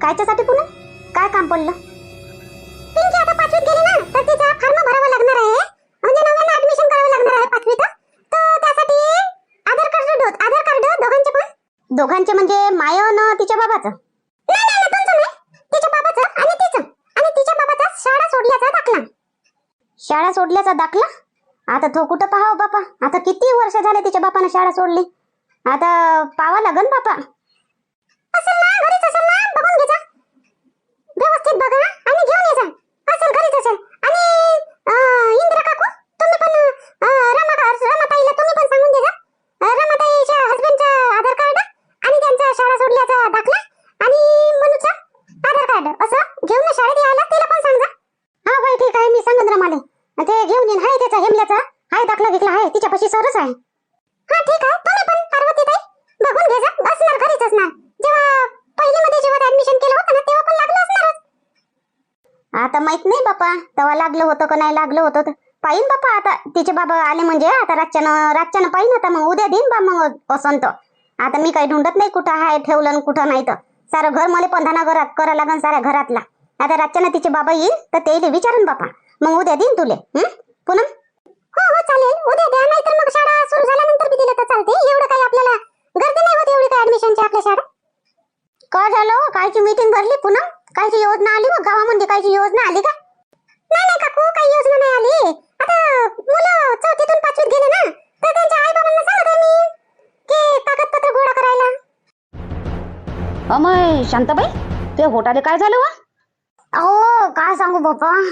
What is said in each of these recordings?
कायच्यासाठी पुन्हा? काय काम पडलं? पिंकी आता पाचवीत गेली ना तर तिचा फॉर्म भरावा लागणार आहे. म्हणजे नव्यानं ऍडमिशन करावं लागणार आहे पाचवीत. तर त्यासाठी आधार कार्ड दो- आधार कार्ड दोघांचे पण. दोघांचे म्हणजे माय न तिच्या बाबाचं. नाही नाही तुमचं नाही. तिच्या बाबाचं आणि तिचं. आणि तिच्या बाबाचा शाळा सोडल्याचा दाखला. शाळा सोडल्याचा दाखला? आता तो कुठं पाहाव बापा? आता किती वर्ष झाले तिच्या बापानं शाळा सोडली? आता पावा लागन बापा असेल ना घरीच असेल ना बघून घे जा व्यवस्थित बघा आणि घेऊन ये जा असेल घरीच असेल आणि अं, इंदिरा काकू तुम्ही पण अं, रमा रमाताईला तुम्ही पण सांगून दे जा अं, रमाताईच्या हसबंडचा आधार कार्ड आणि त्यांचा शाळा सोडल्याचा दाखला आणि मनूचा आधार कार्ड असं घेऊन ये शाळेत यायला तिला पण सांग जा हा बाई ठीक आहे मी सांगत रमाले ते घेऊन येईन हाय त्याचा हेमल्याचा हाय दाखला विकला आहे तिच्यापाशी सरच आहे हा ठीक आहे तुम्ही पण पार्वती ताई बघून घे जा असणार घरीच असणार जेव्हा पहिलीमध्ये जेव्हा ऍडमिशन केलं होतं ना तेव्हा पण लागलं असणारच आता माहीत नाही बापा तेव्हा लागलं होतं का नाही लागलं होतं तर पाहिन बापा आता तिचे बाबा आले म्हणजे आता रातच्यानं रातच्यानं पाहिजे आता मग उद्या देईन बा मग वसंत. आता मी काही ढूंढत नाही कुठं आहे ठेवलं कुठं नाही तर. सारं घर मला पंधरा घरात करा लागन साऱ्या घरातला. आता रातच्यानं तिचे बाबा येईल तर ते विचारून बापा. मग उद्या देईन तुले पुनम? हो हो चालेल. उद्या द्या नाही तर मग शाळा सुरू झाल्यानंतर बी दिलं तर चालते. एवढं काही आपल्याला गर्दी नाही होत एवढी काय ऍडमिशनची आपल्या शाळा काय झालं? कायची मीटिंग भरली पुन्हा कायची योजना आली मग गावामध्ये कायची योजना आली का? नाही नाही काकू काही योजना नाही आली. ना अमय शांताबाई ते होटाले काय झालं वा? काय सांगू बाप्पा? आम्ही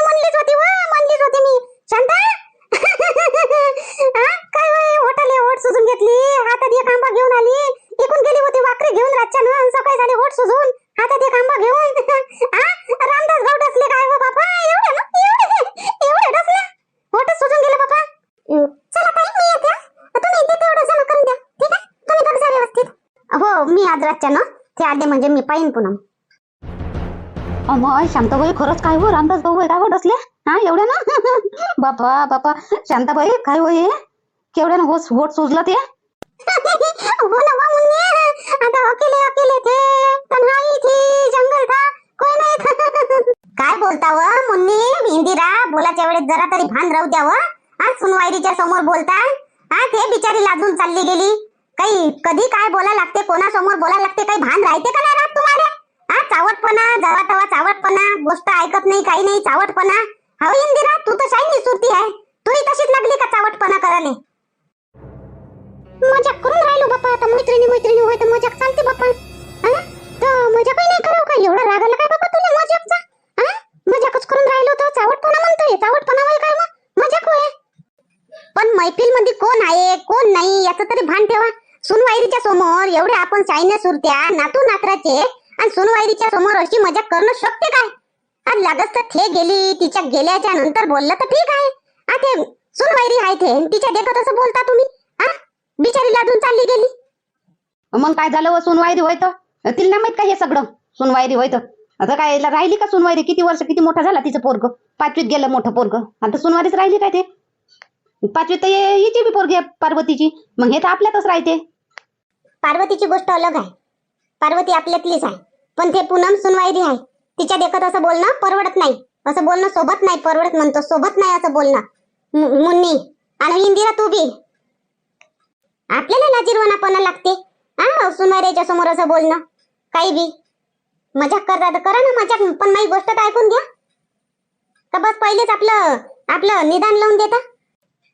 म्हणलीच होती व म्हणलीच होती मी. शांता? काय वय होटल होट सुजून घेतली हातात एक आंबा घेऊन आली इकून गेली होती वाकरी घेऊन रातच्यानं आणि सकाळी झाली होट सुजून हातात एक आंबा घेऊन हा? रामदास भाऊ डसले काय व बापा एवढे ना एवढे एवढे डसले होटच सुजून गेले बापा चला ताई मी येते हा. तुम्ही इथे तेवढं जमा करून द्या ठीक आहे तुम्ही बघ जा व्यवस्थित हो मी ना ते आले म्हणजे मी पाहिन पुन्हा. अमय शांताबाई खरंच काय हो? रामदास भाऊ काय हो डसले? हा एवढ्या ना? बापा बापा. शांताबाई काय हो हे? केवढ्या होट होट सुजला ते? हो ना बा मुन्नी. आता अकेले अकेले थे. तन्हाई थी जंगल था कोई नाही काय बोलता व मुन्नी? इंदिरा बोलाच्या वेळेस जरा तरी भान राहू द्या व. आज सुनवायरीच्या समोर बोलताय. हा ते बिचारी लाजून चालली गेली. काही कधी काय बोला लागते कोणासमोर बोला लागते काही भान राहते का नाही राहत तुम्हाला? हा चावटपणा जवा तवा चावटपणा गोष्ट ऐकत नाही काही नाही चावटपणा. हो इंदिरा तू तर शाईनी सुरती आहे. तुही तशीच लागली का चावटपणा करायला? मजाक करून राहिलो बाप्पा आता मैत्रिणी मैत्रिणी होय तर मजाक चालते बाप्पा. हा? तर मजाक नाही करावं का? एवढा राग काय बाप्पा तुला मजाकचा? हा? मजाकच करून राहिलो तर चावटपणा म्हणतोय चावटपणा होय काय मग? मजाक होय. पण मैफिलमध्ये कोण आहे कोण नाही याचं तरी भान ठेवा. सुनवाईरीच्या समोर एवढे आपण चायना सुरत्या नातू नाकराचे आणि सुनवाईरीच्या समोर अशी मजा करणं शक्य काय? आणि लागत तर थे गेली तिच्या गेल्याच्यानंतर बोललं तर ठीक आहे. आ ते सुनवाईरी आहे ते तिच्या देखत असं बोलता तुम्ही? हा? बिचारी लादून चालली गेली. मग काय झालं व सुनवायरी होय तर? तिला नाही माहीत का हे सगळं? सुनवायरी होय तर? आता काय याला राहिली का सुनवायरी किती वर्ष किती मोठा झाला तिचं पोरग? पाचवीत गेलं मोठं पोरग. आता सुनवारीच राहिली काय ते? पाचवीत तर हिची बी पोरगी आहे, पार्वतीची. मग हे तर आपल्यातच राहते. पार्वतीची गोष्ट अलग आहे. पार्वती आपल्यातलीच आहे. पण ते पूनम सुनवाईरी आहे. तिच्या देखत असं बोलणं परवडत नाही. असं बोलणं सोबत नाही परवडत म्हणतो. सोबत नाही असं बोलणं. मुन्नी आणि इंदिरा तू बी. आपल्याला लाजीरवानापणा लागते. हा सुनवाईरीच्या समोर असं बोलणं. काही बी. मजाक करता तर करा ना मजाक. पण माझी गोष्ट तर ऐकून घ्या. का बस पहिलेच आपलं आपलं निदान लावून देता.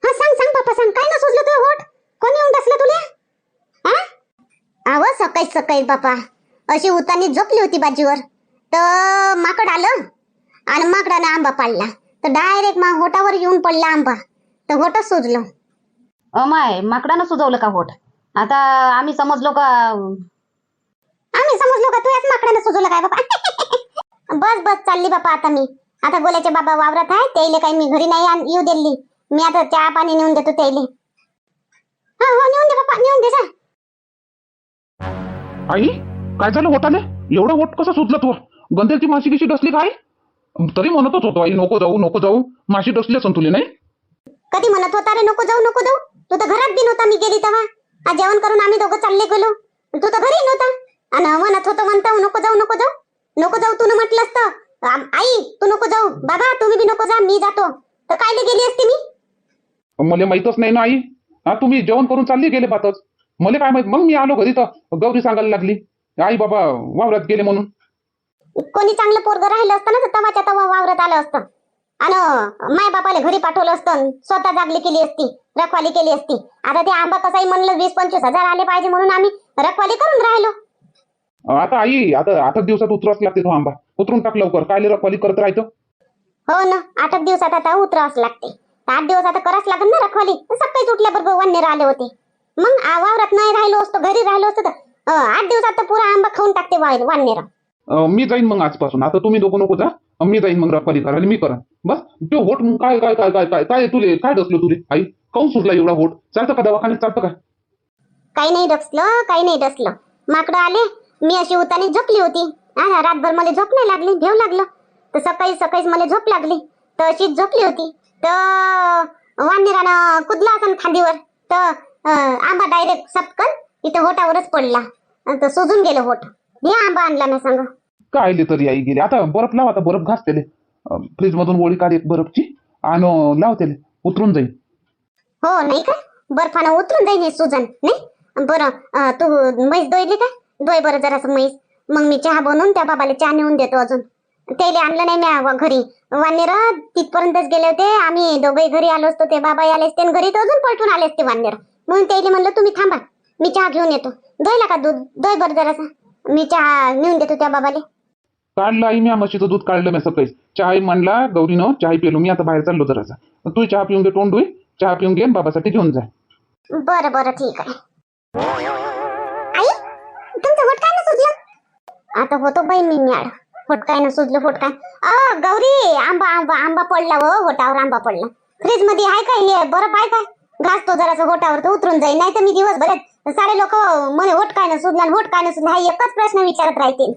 हा सांग सांग पापा सांग. काय ना सुचलं तुला होट? कोणी येऊन बसलं तुला? हा? अव सकाळी सकाळी बापा. अशी उतानी झोपली होती बाजीवर. तर माकड आलं. आणि माकडानं आंबा पाडला. तर डायरेक्ट मा होटावर येऊन पडला आंबा. तर होटच सुजलं. अमाय माकडानं सुजवलं का होट? आता आम्ही समजलो का? आम्ही समजलो का? तू याच माकडानं सुजवलं काय बापा? बस बस चालली बापा आता मी. आता गोल्याचे बाबा वावरत आहे त्याइले काही मी घरी नाही येऊ दिली मी आता चहा पाणी नेऊन देतो त्याइले. हा हो नेऊन दे बापा नेऊन दे जा. आई काय झालं होटाले एवढं होट कसं सुचलं तू? गंधेलची माशी कशी डसली काय तरी म्हणतच होतो आई नको जाऊ नको जाऊ. माशी डसली असन तुले नाही? कधी म्हणत होता रे नको जाऊ नको जाऊ? तू तर घरात बी नव्हता मी गेली तेव्हा. आज जेवण करून आम्ही दोघं चालले गेलो. तू तर घरी नव्हता. आणि म्हणत होतो म्हणतो नको जाऊ नको जाऊ. नको जाऊ तू म्हटलं असतं आई तू नको जाऊ. बाबा तुम्ही बी नको जा मी जातो. तर कायले गेली असते मी? मला माहीतच नाही ना आई. हा तुम्ही जेवण करून चालली गेले पातच मला काय माहीत मग मी आलो घरी तर गौरी सांगायला लागली आई बाबा वावरात गेले म्हणून. कोणी चांगलं पोरग राहिलं असतं ना तवाच्या तवा वावरत आलं असतं. आणि माय बापाला घरी पाठवलं असतं स्वतः जागली केली असती रखवाली केली असती. आता ते आंबा कसाही म्हणलं वीस पंचवीस हजार आले पाहिजे म्हणून आम्ही रखवाली करून राहिलो. आता आई आता आठ दिवसात उतरवाच लागते तो आंबा. उतरून टाक लवकर काय रखवाली करत राहतो हो ना आठ दिवसात आता उतरावंच लागते. आठ दिवस आता करावंच लागेल ना रखवाली? सकाळीच उठल्याबरोबर वन्य आले होते. मग वावरात नाही राहिलो असतो घरी राहिलो असतो तर आठ दिवसात तर पुरा आंबा खाऊन टाकते अं, मी जाईन मग आजपासून. आता तुम्ही दोघं नको जा. मी जाईन मग रखवाली करायला. मी करा. बस. तो होट मग काय काय काय काय काय काय तुले काय डसलो तुले? आई काऊन सुटला एवढा होट? चालतं का दवाखान्यात? चालतं का? काही नाही डसलं काही नाही डसलं. माकडं आले मी अशी उतानी झोपली होती. रातभर मला झोप नाही लागली भेव लागलं. तर सकाळी सकाळीच मला झोप लागली. तर अशीच झोपली होती. तर वानेरानं कुदला असं खांदीवर. तर आंबा डायरेक्ट सपकन इथं होटावरच पडला. तर सुजून गेलं होट. हे आंबा आणला ना सांग. काय तरी आई गेली. आता बर्फ लाव आता बर्फ घास त्याले फ्रीज मधून गोळी काढ एक बर्फची आणि लाव त्याले उतरून जाईल हो नाही का? बर्फानं उतरून जाईन हे सुजन नाही? बरं तू म्हैस दोयली का? दोय बरं जरासं म्हैस. मग मी चहा बनवून त्या बाबाला चहा नेऊन देतो अजून. त्याला आणलं नाही व- घरी. वानेर तिथपर्यंतच गेले होते. आम्ही दोघे घरी आलो असतो. ते बाबा आले असते घरी अजून पलटून आले असते वानेर म्हणून त्याला म्हणलं तुम्ही थांबा मी चहा घेऊन येतो. दोयला का दूध? दोय बरं जरासा. मी चहा नेऊन देतो त्या बाबाले. काढलं आई मी म्हशीचं दूध काढलं मी सकाळी चहा म्हणला गौरीनं चहा पेलो मी आता बाहेर चाललो जरासा. तू चहा पिऊन घे तोंड चहा पिऊन घे बाबासाठी घेऊन जा. बरं बरं ठीक आहे. आई तुमचं काय सुजलं? आता होतो बाई मी म्याड होट काय ना सुजलं होट काय? अ गौरी आंबा आंबा आंबा पडला हो. होटावर आंबा पडला. फ्रीजमध्ये आहे काय हे? बरं पाय काय घासतो जरासं गोटावर तर उतरून जाईल नाही तर मी दिवसभरात सारे लोक म्हणे वोट काय न सुजला वोट काय न सुधला हा एकच प्रश्न विचारत राहतील.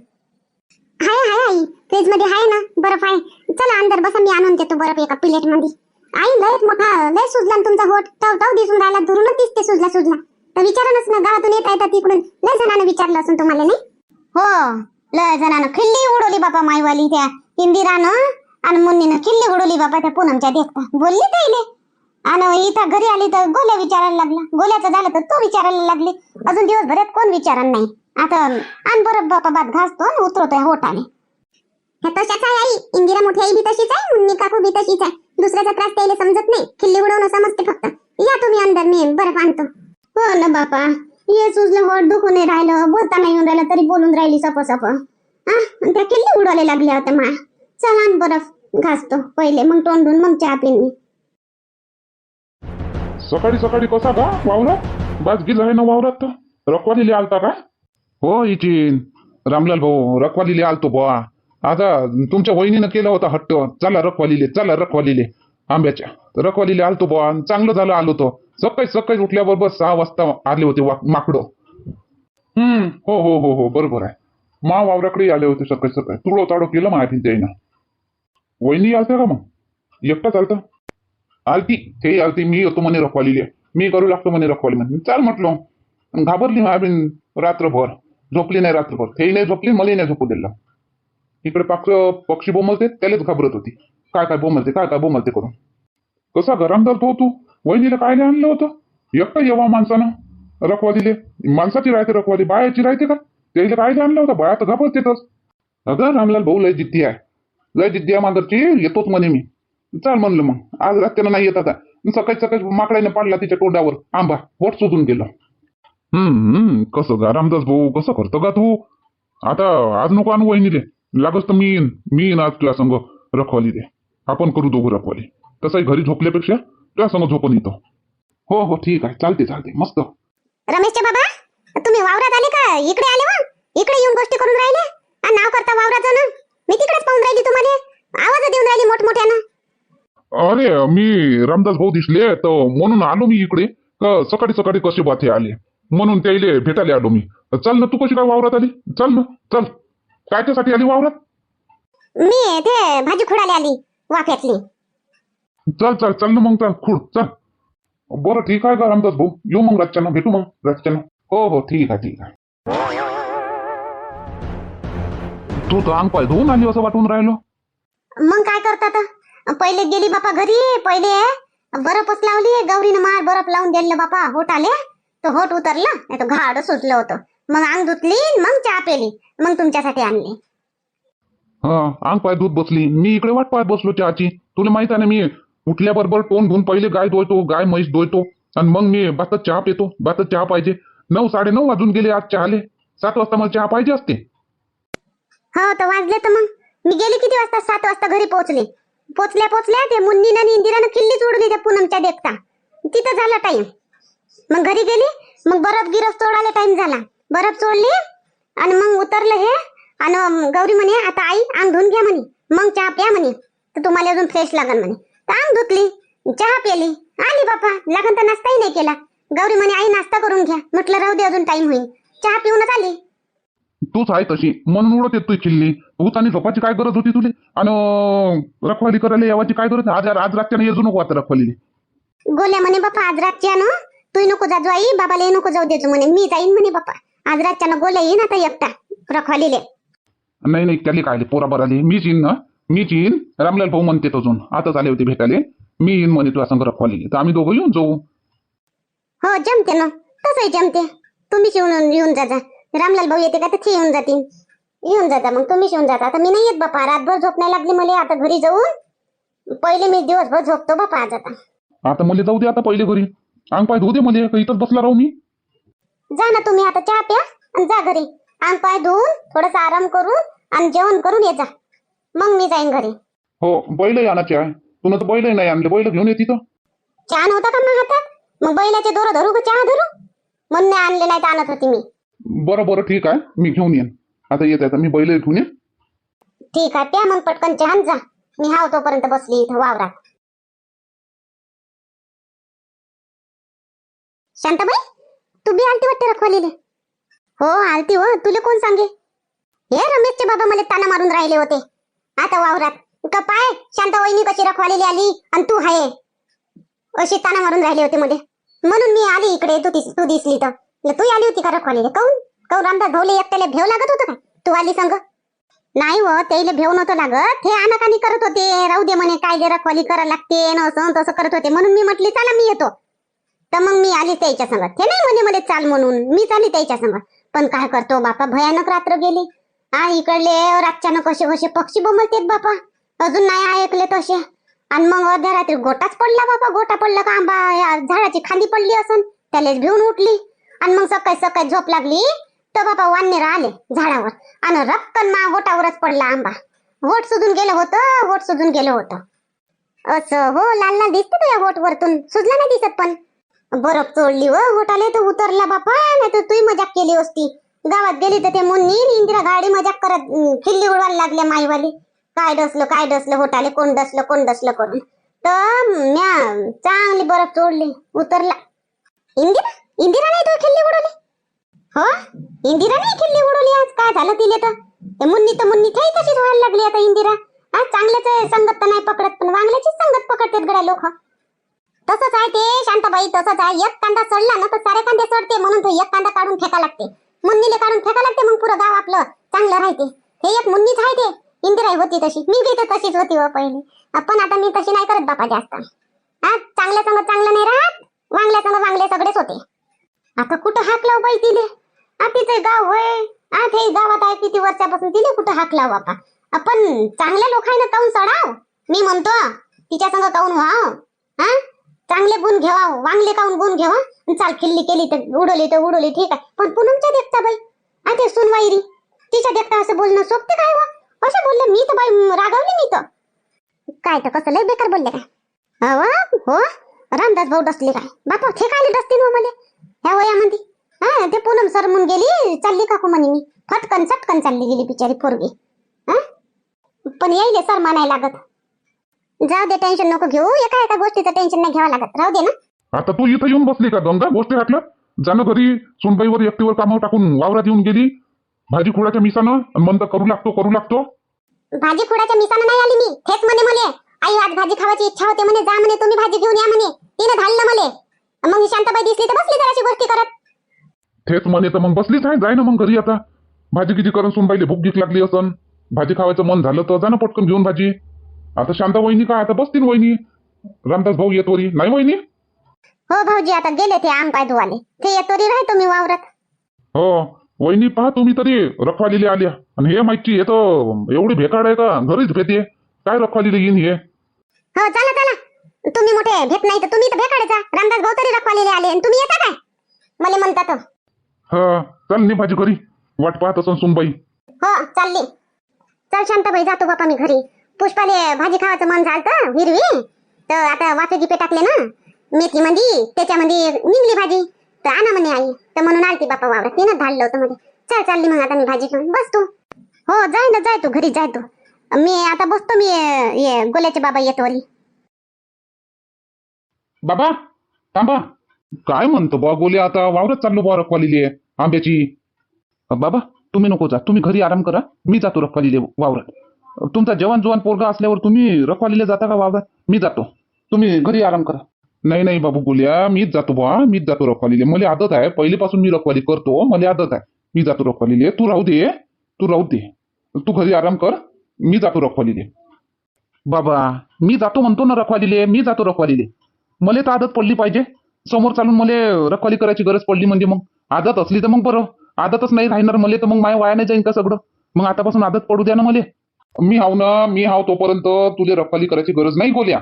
हाय हाय आई. फ्रीजमध्ये हाय ना? बर्फ आहे चला अंदर बसा मी आणून देतो बर्फ एका प्लेटमध्ये आई लय मोठा लय सुजला तुमचा होट टव टव दिसून राहिला दुरूनच दिसते सुजला सुजला. तर विचारूनच ना गावातून येत आहे तिकडून? लय जणांना विचारलं असून तुम्हाला नाही? हो लय जणांना. खिल्ली उडवली बापा माईवाली त्या इंदिरानं आणि मुन्नीनं. खिल्ली उडवली बापा त्या पूनमच्या देखता बोलली त्याईले. आणि इथं घरी आली तर गोल्या विचारायला लागला. गोल्याचं झालं तर तो विचारायला लागली. अजून दिवसभरात कोण विचारणार नाही. आता आण बरं बापा घासतो आणि उतरवतोय होटाने तशाच आहे आई. इंदिरा मोठी आई बी तशीच आहे मुन्नी काकू बी तशीच आहे. दुसऱ्याचा त्रास त्याला समजत नाही. खिल्ली उडवणं समजते फक्त. या तुम्ही अंदर मी बरं आणतो हो ना बापा. ये सुजलं होट दुखून नाही राहिलं. बोलता नाही येऊन राहिलं तरी बोलून राहिली सप सप हा त्या किल्ली उडवायला लागल्या होत्या मा चला बरफ घासतो. पहिले मग तोंडून मग चहा पिन सकाळी सकाळी कसा का वावरात? बाज गेला आहे ना वावरात तर. रखवालीले आलता का? हो इचिन. रामलाल भाऊ रखवालीले आलतो बुवा. आता तुमच्या वहिनीनं केला होता हट्ट. चला रखवालीले चला रखवालीले. आंब्याच्या. रखवालीले आलतो बुवा आणि चांगलं झालं आलो तो. सकाळी सकाळी उठल्याबरोबर सहा वाजता आले होते वा माकडं. हम्म हो हो हो हो बरोबर आहे. मा वावराकडे आले होते सकाळी सकाळी. तुळो ताडो केलं माहिती त्याईनं वहिनी आलत्या का मग? एकटा चालतं आलती. ते आलती. मी येतो म्हणे रखवालीले. मी करू लागतो म्हणे रखवाली म्हणे चाल म्हटलं. घाबरली मायबीन रात्रभर. झोपली नाही रात्रभर. तेही नाही झोपली मलाही नाही झोपू दिलं. इकडे पाक्ष पक्षी बोमलते त्यालाच घाबरत होती. काय काय बोमलते काय काय बोमलते करून. कसा गरमदार तो हो तू? वहिनीला काय नाही आणलं होतं? एकटा येवा माणसानं. रखवालीले. माणसाची राहते रखवाली. बायाची राहते का? त्याला काय नाही आणलं होतं? बाया तर घाबरतेतच. अगं रामलाल भाऊ लय जिद्दी आहे. लय जिद्दी आहे मांदरची येतोच म्हणे मी. चाल म्हणलं मग. आज रात्रीला नाही येत आता. सकाळी सकाळी माकडाने पाडला तिच्या तोंडावर. आंबा पोट सुजून गेलं. हम्म कसं गा रामदास भाऊ कसं करतो का तू? आता आज नको आणू वहिनीले लागस तर मी येईन. मी येईन आज तुला संग रखवाली दे आपण करू दोघं रखवाली. तसंही घरी झोपल्यापेक्षा तुला संग झोपून येतो. हो हो ठीक आहे. चालते चालते. मस्त. रमेशचे बाबा तुम्ही वावरात आले का? इकडे आले वा इकडे येऊन गोष्टी करून राहिले? आणि नाव करता वावराचं ना मी तिकडेच पाहून राहिली तुम्हाला. आवाज देऊन राहिली मोठमोठ्यानं. अरे मी रामदास भाऊ दिसले तर म्हणून आलो मी इकडे. का सकाळी सकाळी कसे बाथे आले? म्हणून त्याइले भेटायला आलो मी. चल ना तू कशी काय वावरात आली? चल ना चल. काय त्यासाठी आली वावरात? मी ते भाजी खुडाली आली वाफ्यातली. चल चल चल ना मग चल खुड चल. बरं ठीक आहे का रामदास भाऊ? येऊ मग रातच्यानं भेटू मग रातच्यानं. हो हो ठीक आहे ठीक आहे. तू तर अंग पाय धुवून आली असं वाटून राहिलो. मग काय करतात? पहिले गेली बापा घरी पहिले बर्फच लावली गौरीनं मार बर्फ लावून दिलं बापा होट आले तो होट उतरला नाही तर घाड सुटलं होतं. मग अंग धुतली मग चहा पेली मग तुमच्यासाठी आणली. हा अंग पाय दूध बसली. मी इकडे वाट पाहत बसलो चहाची. तुला माहीत आहे ना मी उठल्याबरोबर तोंड धुवून पहिले गाय धुवतो गाय म्हैस धुवतो आणि मग मी बातच चहा पितो बातच चहा पाहिजे. नऊ साडे नऊ वाजून गेले आज चहाले. सात वाजता मला चहा पाहिजे असते. हो तर वाजले तर मग. मी गेली किती वाजता? सात वाजता घरी पोहोचले. पोचल्या पोचल्या ते मुन्नीनं आणि इंदिरानं किल्लीच उडली त्या पूनमच्या देखता. तिथं झाला टाइम मग घरी गेली मग बरफ गिरफ चोडायला टाइम झाला. बरफ चोडली आणि मग उतरलं हे आणि गौरी म्हणे आता आई अंग धुवून घ्या म्हणे. मग चहा प्या म्हणे. तर तुम्हाला अजून फ्रेश लागल म्हणे. तर अंग धुतली चहा प्याली. आली बापा लागन तर नाश्ताही नाही केला. गौरी म्हणे आई नाश्ता करून घ्या. म्हटलं राहू दे अजून टाइम होईल. चहा पिऊनच आली. तूच आहे तशी. म्हणून उडत येत तू चिल्ली. तूच आणि झोपाची काय गरज होती तुले? आणि रखवाली करायला यावाची काय गरज? आज आज रातच्या येजू नको आता रखवालीले. गोल्या म्हणे बापा आज रातच्या ना? तू नको जा आई. बाबाला नको जाऊ देतो म्हणे. मी जाईन म्हणे बापा आज रातच्या गोल्या येईन आता एकटा रखवालीले. नाही नाही त्याला काय पोरा बराले. मीच येईन ना? मीच येईन? रामलाल भाऊ म्हणते अजून आताच आले होते भेटायले. मी येईन म्हणे तुला संग रखवालीले. तर आम्ही दोघं येऊन जाऊ. हो जमते ना. तसंही जमते. तुम्हीच येऊन येऊन जा. रामलाल भाऊ येते का तर येऊन जातील. येऊन जाता मग तुम्हीच येऊन जाता. आता मी नाही येत बापा रातभर झोप नाही लागली मला आता घरी जाऊन. पहिले मी दिवसभर झोपतो बापा आज आता. आता मला जाऊ दे आता पहिले घरी. अंग पाय धुऊ दे मला इथंच बसला राहू मी. जा ना तुम्ही आता चहा प्या आणि जा घरी. अंग पाय धुवून थोडासा आराम करून आणि जेवण करून ये जा. मग मी जाईन घरी. हो बैलही आणायचे आहे. तुला तर बैलही नाही आणले. बैल घेऊन ये तिथं. चहा नव्हता का मग हातात? मग बैलाचे दोर धरू का? चहा धरू? म्हणून नाही आणले नाही तर आणत होती मी. बरं बरं ठीक आहे. मी घेऊन येईन. आता येत आता मी बैल घेऊन येईन. ठीक आहे त्या मग पटकन चहान जा. मी हा तोपर्यंत बसली इथं वावरात. शांताबाई तू बी आलती वाटते रखवालीले? हो आलती हो. तुला कोण सांगे? हे रमेशचे बाबा मला ताना मारून राहिले होते. आता वावरात. का पाय शांता वहिनी कशी रखवालेली आली आणि तू हाय? अशी ताना मारून राहिले होते मध्ये म्हणून मी आली इकडे तू दिस- तू दिसली तर. तू आली होती का रखवालीले? काऊन? काऊन रामदास भाऊले एकट्याला भेव लागत होतं का तू आली संग? नाही हो, व त्याला भेव नव्हतं लागत. हे अनाकानी करत होते. राहू दे म्हणे काय जे रखवाली करायला लागते असं तसं करत होते. म्हणून मी म्हटली चला मी येतो. तर मग मी आली त्याच्या संग. ते नाही म्हणे मला चाल म्हणून. मी चाली त्याच्या संग. पण काय करतो बापा? भयानक रात्र गेली. आ इकडले रातच्यानं कसे कसे पक्षी बोमलतेत बापा. अजून नाही ऐकले तसे. आणि मग अर्ध्या रात्री गोटाच पडला बापा. गोटा पडला का आंबा? या झाडाची खांदी पडली असन. त्यालाच भिवून उठली. आणि मग सकाळी सकाळी झोप लागली तर बाबा वाननेर आले झाडावर. आणि रक्कन मा गोटावरच पडला आंबा. वोट सुजून गेलं होतं वोट सुजून गेलं होतं. असं हो लाल लाल दिसते तुझ्या वोट वरतून सुजला नाही दिसत पण. बरफ चोडली व होटाले तर उतरला बापा नाही तर तुही मजाक केली असती. गावात गेली तर ते मुन्नी इंदिरा गाडी मजाक करत खिल्ली उडवायला लागल्या माईवाली. काय डसलं काय डसलं होटाले कोण डसलं कोण डसलं करून. तर म्या चांगली बरफ चोडली उतरला. इंदिरा? इंदिरा नाही तो खिल्ली उडवली. हो? इंदिरा नाही खिल्ली उडवली आज? काय झालं तिले तर? मुन्नी तर मुन्नी काही तशीच व्हायला लागली आता इंदिरा. आज चांगल्याच संगत तर नाही पकडत पण वांगल्याचीच संगत पकडतात गड्या लोक. तसंच आहे ते शांताबाई तसंच आहे. एक कांदा चढला ना तर सारे कांदे चढते म्हणून तो एक कांदा काढून फेका लागते. मुन्नीले काढून फेका लागते मग पुरं गाव आपलं चांगलं राहते. हे एक मुन्नीच आहे ते. इंदिरा होती तशी. मी बी तर तशीच होती हो पहिली. पण आता मी तशी नाही करत बापा जास्त. हा चांगल्या संगत चांगलं नाही राहत वांगल्या संगत वांगले सगळेच होते. आता कुठं हाक लाव बाई तिले? आ गाव होय. आ गावात आहे किती वर्षापासून तिने कुठं हाक लाव बापा आपण चांगल्या लोकांना काऊन चढाव? मी म्हणतो तिच्या संग काऊन व्हाव? हा चांगले गुण घेवा वांगले काऊन गुण घेवा चाल खिल्ली केली तर उडवली तर उडवली ठीक आहे. पण पुनमच्या देखता बाई आ ते सुनवाईरी तिच्या देखता असं बोलणं सोपते काय वा असं बोलले मी तर बाई रागावली मी तर. काय तर कसं लय बेकार बोलले काय? अहो हो रामदास भाऊ डसले काय? बापा ठेकायला डसतील हो मला? ह्या वयामध्ये? हा ते पूनम सर म्हणून गेली चालली काकू म्हणे मी. फटकन सटकन चालली गेली बिचारी पोरगी. हा? पण येईल सर म्हणायला लागत. जाऊ दे टेन्शन नको घेऊ. एका एका गोष्टीचं टेन्शन नाही घ्यावं लागत. राहू दे ना. आता तू इथं येऊन बसली का गंगा? गोष्टी घातल्या जाणं घरी सोनबाईवर एकटीवर कामावर टाकून वावरात येऊन गेली? भाजी खुडाच्या मिसानं? म्हणतं करू लागतो करू लागतो? भाजी खुडाच्या मिसानं नाही आली मी. थेच म्हणे मले. आई आज भाजी खावायची इच्छा होते म्हणे. जा म्हणे तुम्ही भाजी घेऊन या म्हणे. तिने धाडलं मले. मग ही शांताबाई दिसली तर बसली जराशी गोष्टी करत. तेच म्हणे तर मग बसलीच आहे जाय ना मग घरी आता. भाजी किती करून सोनबाईले भूक गीक लागली असन. भाजी खावायचं मन झालं तर जा ना पटकन घेऊन भाजी. आता शांता वहिनी काय आता बसतील वहिनी. रामदास भाऊ येत वरी. नाही वहिनी? हो भाऊजी आता गेले ते आम पाय धुवाले ते येतोरी राहतो मी वावरात. हो वहिनी पहा तुम्ही तरी रखवालीले आल्या. आणि हे माहिती हे तर एवढी भेकाड आहे का? घरीच भेटे काय रखवालीले येईन हे? हो चला चला. तुम्ही मोठे भेट नाही तर तुम्ही तर भेटायचा रामदास भाऊ तरी रखवालेले आले आणि तुम्ही येता काय? मला म्हणतात. हा चल नी भाजी घरी. वाट पाहत असं सुनबाई. हो चालली. चल शांताबाई जातो बापा मी घरी. पुष्पाले भाजी खावायचं मन झालं हिरवी. तर आता वाफे गिपे टाकले ना. मेथी मध्ये त्याच्यामध्ये निघली भाजी. तर आणा म्हणे आई. तर म्हणून आलती बापा वावरात. तिनं धाडलं होतं मध्ये चल चालली मग आता मी भाजी घेऊन. बस तू. हो जाय ना जाय तू. घरी जाय तू. मी आता बसतो मी गोल्याचे बाबा येतो वरी बाबा थांबा. काय म्हणतो बा गोले आता? वावरत चाललो बा रखवालीले आंब्याची. बाबा तुम्ही नको जा. तुम्ही घरी आराम करा. मी जातो रखवालीले वावरात. तुमचा जवान जवान पोरगा असल्यावर तुम्ही रखवालीले जाता का वावरात? मी जातो. तुम्ही घरी आराम करा. नाही नाही बाबू गोल्या मीच जातो बा मीच जातो रखवालीले. मला आदत आहे. पहिलेपासून मी रखवाली करतो. मला आदत आहे. मी जातो रखवालीले. तू राहू दे. तू राहू दे. तू घरी आराम कर. मी जातो रखवालीले. बाबा मी जातो म्हणतो ना रखवालीले. मी जातो रखवालीले. मला तर आदत पडली पाहिजे. समोर चालून मला रखवाली करायची गरज पडली म्हणजे मग आदत असली तर मग बरं. आदतच नाही राहणार मला तर मग माय वाया नाही जाईन का सगळं? मग आतापासून आदत पडू द्या ना मला. मी हाव ना मी हाव तोपर्यंत तुझे रखवाली करायची गरज नाही गोल्या.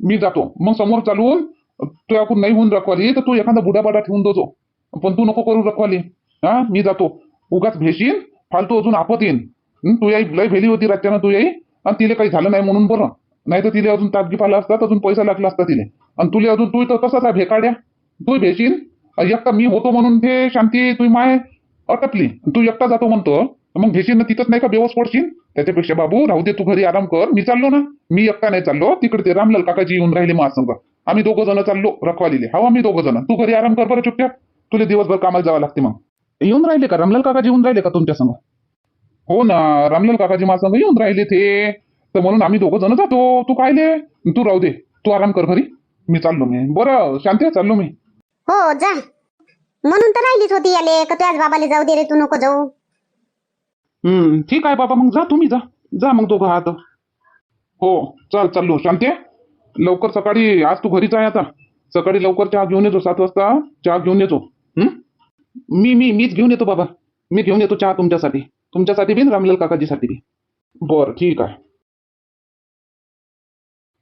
मी जातो. मग समोर चालून तुझ्याकडून नाही होऊन रखवाली तर तू एखादा बुडाबाडा ठेवून देतो पण तू नको करू रखवाली. हा मी जातो. उगाच भेशीन फालतू अजून आपत येईन. तू याई लय भेली होती रात्यानं तू याई आणि तिला काही झालं नाही म्हणून बरं. नाही तर तिला अजून तापगी पाहिला असतात अजून पैसा लागला असता तिने आणि तुला अजून तू तर तसाच आहे भेकाड्या तू भेशील एकटा मी होतो म्हणून ते शांती तुझी माय अटकली. तू एकटा जातो म्हणतो मग भेशील ना तिथंच नाही का बेवस पडशील त्याच्यापेक्षा बाबू राहू दे तू घरी आराम कर. मी चाललो ना. मी एकटा नाही चाललो. तिकडे ते रामलाल काकाजी येऊन राहिले मग संग आम्ही दोघं जण चाललो रखवालीले. हा आम्ही दोघं जण. तू घरी आराम कर बरं चुपट्या तुला दिवसभर कामाला जावं लागते मग. येऊन राहिले का? रामलाल काकाजी येऊन राहिले का तुमच्या संग? हो ना. रामलाल काकाजी माझ्या संग येऊन राहिले ते तर म्हणून आम्ही दोघं जण जातो. तू कायले? तू राहू दे. तू आराम कर घरी. मी चाललो मी. बरं शांती चाललो मी. हो जा. म्हणून तर राहिलीच होती याले का तुझ्याच बाबाले जाऊ दे रे तू नको जाऊ. हम्म ठीक आहे बाबा मग जा तुम्ही जा. जा मग दोघं आहात हो चाल चाललो. शांती? लवकर सकाळी आज तू घरीच आहे आता. सकाळी लवकर चहा घेऊन येतो सात वाजता. चहा घेऊन येतो. हं? मी मी मीच घेऊन येतो बाबा. मी घेऊन येतो चहा तुमच्यासाठी. तुमच्यासाठी बी रामलाल काकाजीसाठी बी. बरं ठीक आहे.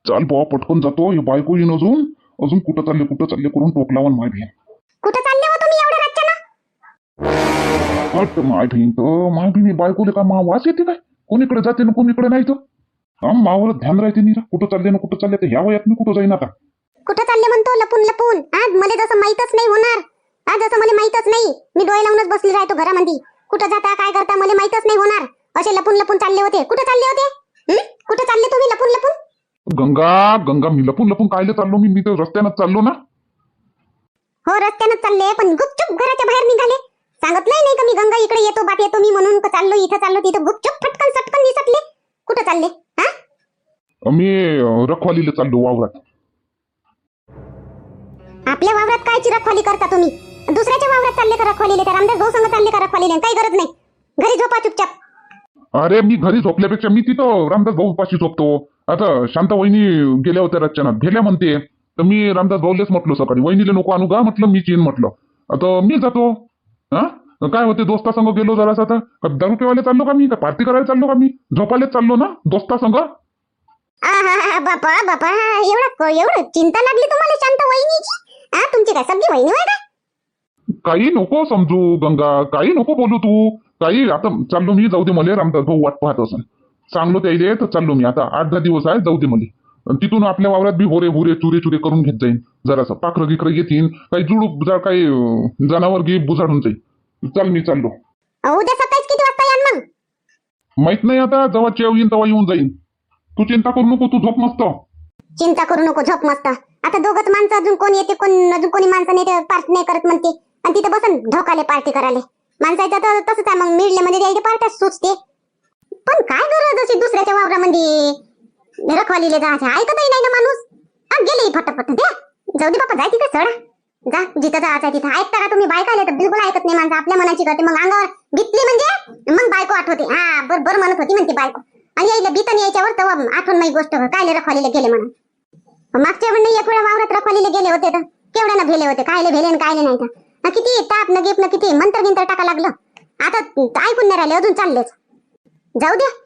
चाल बाबा पटकन जातो हे बायको येईन अजून. अजून कुठं चालले कुठं चालले करून टोक लावून माय बहीण. कुठं चालले हो तुम्ही एवढ्या रातच्यानं हट माय बहीण तर माय बहीण बायकोले का मा वास येते काय? कोणीकडे जाते ना कोणीकडे नाही तर? हा मावर ध्यान राहते नाही रा. कुठं चालले ना कुठं चालले तर ह्या वयात मी कुठं जाईन आता? कुठं चालले म्हणतो? लपून लपून. आज मला जसं माहीतच नाही होणार. आज जसं मला माहीतच नाही. मी डोळे लावूनच बसली राहतो घरामध्ये कुठं जाता काय करता मला माहीतच नाही होणार. असे लपून लपून चालले होते. कुठं चालले होते? हं? कुठं चालले तुम्ही? लपून लपून? गंगा गंगा मी लपून लपून कायले चाललो मी? मी तर रस्त्यानं चाललो ना. हो रस्त्यानं चालले पण गुपचूप घराच्या बाहेर निघाले. सांगितलंय नाही का मी गंगा इकडे येतो बात येतो मी म्हणून का चाललो इथं चाललो तिथं गुपचूप फटकन सटकन निसटले. कुठं चालले? हा? मी रखवालीला चाललो वावरात. आपल्या वावरात काय रखवाली करता तुम्ही? दुसऱ्याच्या वावरात चालले का रखवालीले? का रामदास भाऊ संग चालले का रखवालीले? काही गरज नाही. घरी झोपा चुपचाप. अरे मी घरी झोपल्यापेक्षा मी तिथं रामदास भाऊ पाशी झोपतो. आता शांता वहिनी गेल्या होत्या रचनात गेल्या म्हणते. तर मी रामदास भाऊलेच म्हटलो सकाळी. वहिनीला नको आणू का म्हटलं मी चीन म्हटलं. आता मी जातो. हा? काय होते? दोस्ता संग गेलो जरास आता. का दारू पिवायला चाललो का मी? का पार्टी करायला चाललो का मी? झोपायलाच चाललो ना दोस्ता संग? आहा, बापा बापा एवढं एवढं चिंता लागली तुम्हाला शांत वहिनीची? हा तुमची काय सगळी वहिनी का? काही नको समजू गंगा. काही नको बोलू तू. काही आता चाललो मी जाऊ दे मला रामदास भाऊ वाट पाहत असन. चांगलो त्याइले तर चाललो मी. आता आठ दहा दिवस आहे जाऊ दे मला तिथून आपल्या वावरात बी होरे भुरे चुरे चुरे करून घेत जाईन. जरासं पाखरं गिखरं येतील काही जुडूक जा काही जनावर गी बुजाडून जाईल चल मी चाललो. अहो, उद्या सकाळीच किती वाजता यान मग? माहीत नाही आता जेव्हा चेव येईन तेव्हा येऊन जाईन. तू चिंता करू नको तू झोप मस्त. चिंता करू नको झोप मस्त. आता दोघच माणसं अजून कोण येते कोण अजून कोणी माणसं नाही पार्टी नाही करत म्हणते. आणि तिथं बसन ढोकाले पार्टी करायला माणसाचं तर तसंच आहे मग मिळले म्हणजे यायचे पार्ट्याच सुचते. पण काय गरज अशी दुसऱ्याच्या वावरामध्ये रखवालीले जायचे ऐकतही नाही ना माणूस. गेले फटाफट द्या. जाऊ दे बापा जाय तिथे चढ जा जिथं जायचं तिथं. ऐकता का तुम्ही? बायका आले तर बिलकुल ऐकत नाही माणसं. आपल्या मनाची करते मग अंगावर घेतली म्हणजे? मग बायको आठवते. हा बरोबर म्हणत होती म्हणते बायको. आणि यायला बीतन यायच्यावर तेव्हा आठवण नाही गोष्ट. कायले रखवालीला गेले म्हणून? मागच्या वेळी एक वेळा वावरात रखवालीला गेले होते तर? केवढ्यानं भेले होते? कायले भेले कायले नाही तर? किती ताप न गिप न किती मंत्र गिंतर टाका लागलं. आता ऐकून नाही राहिले अजून चाललेच. जाऊ द्या.